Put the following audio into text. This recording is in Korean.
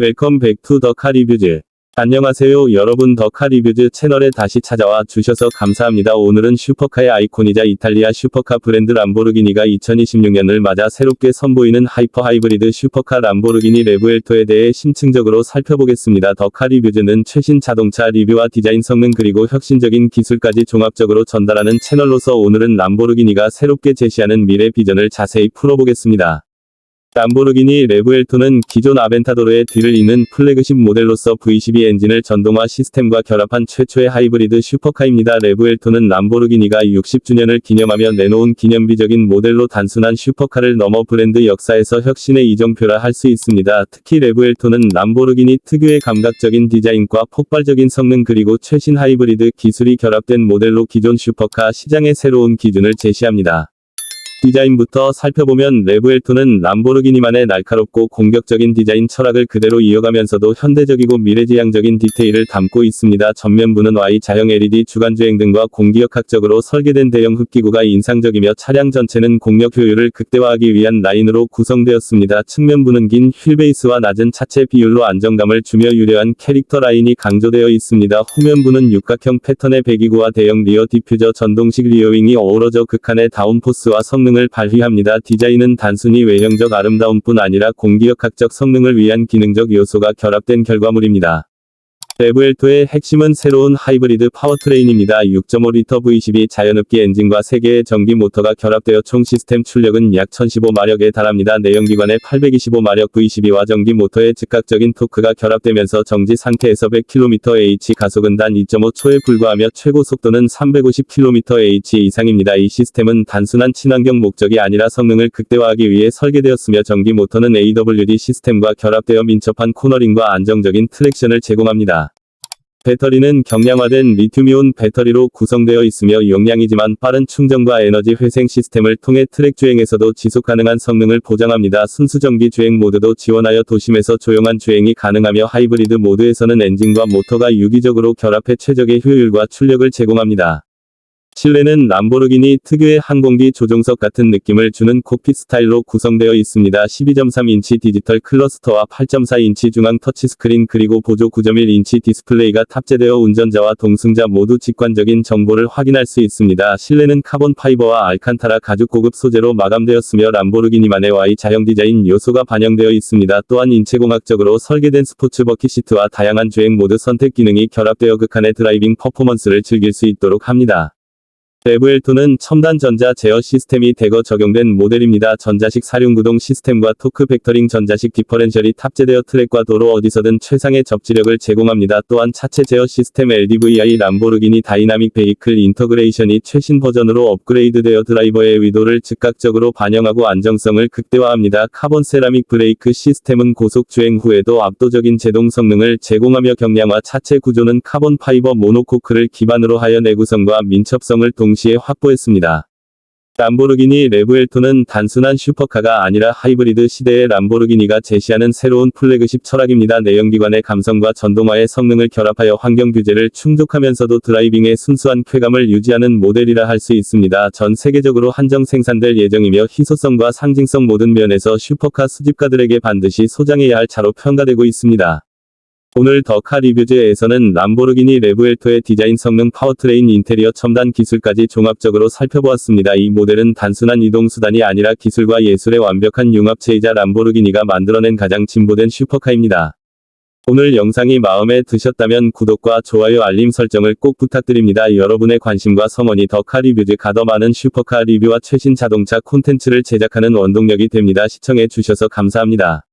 웰컴 백투 더 카리뷰즈. 안녕하세요 여러분 더 카리뷰즈 채널에 다시 찾아와 주셔서 감사합니다. 오늘은 슈퍼카의 아이콘이자 이탈리아 슈퍼카 브랜드 람보르기니가 2026년을 맞아 새롭게 선보이는 하이퍼 하이브리드 슈퍼카 람보르기니 레브엘토에 대해 심층적으로 살펴보겠습니다. 더 카리뷰즈는 최신 자동차 리뷰와 디자인 성능 그리고 혁신적인 기술까지 종합적으로 전달하는 채널로서 오늘은 람보르기니가 새롭게 제시하는 미래 비전을 자세히 풀어보겠습니다. 람보르기니 레브엘토는 기존 아벤타도르의 뒤를 잇는 플래그십 모델로서 V12 엔진을 전동화 시스템과 결합한 최초의 하이브리드 슈퍼카입니다. 레브엘토는 람보르기니가 60주년을 기념하며 내놓은 기념비적인 모델로 단순한 슈퍼카를 넘어 브랜드 역사에서 혁신의 이정표라 할 수 있습니다. 특히 레브엘토는 람보르기니 특유의 감각적인 디자인과 폭발적인 성능 그리고 최신 하이브리드 기술이 결합된 모델로 기존 슈퍼카 시장의 새로운 기준을 제시합니다. 디자인부터 살펴보면 레브엘토는 람보르기니만의 날카롭고 공격적인 디자인 철학을 그대로 이어가면서도 현대적이고 미래지향적인 디테일을 담고 있습니다. 전면부는 Y 자형 LED 주간주행 등과 공기역학적으로 설계된 대형 흡기구가 인상적이며 차량 전체는 공력 효율을 극대화하기 위한 라인으로 구성되었습니다. 측면부는 긴 휠베이스와 낮은 차체 비율로 안정감을 주며 유려한 캐릭터 라인이 강조되어 있습니다. 후면부는 육각형 패턴의 배기구와 대형 리어 디퓨저 전동식 리어윙이 어우러져 극한의 다운포스와 성능 을 발휘합니다. 디자인은 단순히 외형적 아름다움뿐 아니라 공기역학적 성능을 위한 기능적 요소가 결합된 결과물입니다. 레브엘토의 핵심은 새로운 하이브리드 파워트레인입니다. 6.5리터 V12 자연흡기 엔진과 3개의 전기 모터가 결합되어 총 시스템 출력은 약 1015마력에 달합니다. 내연기관의 825마력 V12와 전기 모터의 즉각적인 토크가 결합되면서 정지 상태에서 100km/h 가속은 단 2.5초에 불과하며 최고 속도는 350km/h 이상입니다. 이 시스템은 단순한 친환경 목적이 아니라 성능을 극대화하기 위해 설계되었으며 전기 모터는 AWD 시스템과 결합되어 민첩한 코너링과 안정적인 트랙션을 제공합니다. 배터리는 경량화된 리튬이온 배터리로 구성되어 있으며 용량이지만 빠른 충전과 에너지 회생 시스템을 통해 트랙 주행에서도 지속 가능한 성능을 보장합니다. 순수 전기 주행 모드도 지원하여 도심에서 조용한 주행이 가능하며 하이브리드 모드에서는 엔진과 모터가 유기적으로 결합해 최적의 효율과 출력을 제공합니다. 실내는 람보르기니 특유의 항공기 조종석 같은 느낌을 주는 콕핏 스타일로 구성되어 있습니다. 12.3인치 디지털 클러스터와 8.4인치 중앙 터치스크린 그리고 보조 9.1인치 디스플레이가 탑재되어 운전자와 동승자 모두 직관적인 정보를 확인할 수 있습니다. 실내는 카본 파이버와 알칸타라 가죽 고급 소재로 마감되었으며 람보르기니만의 Y 자형 디자인 요소가 반영되어 있습니다. 또한 인체공학적으로 설계된 스포츠 버킷 시트와 다양한 주행 모드 선택 기능이 결합되어 극한의 드라이빙 퍼포먼스를 즐길 수 있도록 합니다. 레브엘토는 첨단 전자 제어 시스템이 대거 적용된 모델입니다. 전자식 사륜구동 시스템과 토크 벡터링 전자식 디퍼렌셜이 탑재되어 트랙과 도로 어디서든 최상의 접지력을 제공합니다. 또한 차체 제어 시스템 LDVI 람보르기니 다이나믹 베이클 인터그레이션이 최신 버전으로 업그레이드되어 드라이버의 의도를 즉각적으로 반영하고 안정성을 극대화합니다. 카본 세라믹 브레이크 시스템은 고속 주행 후에도 압도적인 제동 성능을 제공하며 경량화 차체 구조는 카본 파이버 모노코크를 기반으로 하여 내구성과 민첩성을 동 동시에 확보했습니다. 람보르기니 레브엘토는 단순한 슈퍼카가 아니라 하이브리드 시대의 람보르기니가 제시하는 새로운 플래그십 철학입니다. 내연기관의 감성과 전동화의 성능을 결합하여 환경 규제를 충족하면서도 드라이빙의 순수한 쾌감을 유지하는 모델이라 할 수 있습니다. 전 세계적으로 한정 생산될 예정이며 희소성과 상징성 모든 면에서 슈퍼카 수집가들에게 반드시 소장해야 할 차로 평가되고 있습니다. 오늘 더카 리뷰즈에서는 람보르기니 레브엘토의 디자인 성능 파워트레인 인테리어 첨단 기술까지 종합적으로 살펴보았습니다. 이 모델은 단순한 이동수단이 아니라 기술과 예술의 완벽한 융합체이자 람보르기니가 만들어낸 가장 진보된 슈퍼카입니다. 오늘 영상이 마음에 드셨다면 구독과 좋아요 알림 설정을 꼭 부탁드립니다. 여러분의 관심과 성원이 더카 리뷰즈 가 더 많은 슈퍼카 리뷰와 최신 자동차 콘텐츠를 제작하는 원동력이 됩니다. 시청해 주셔서 감사합니다.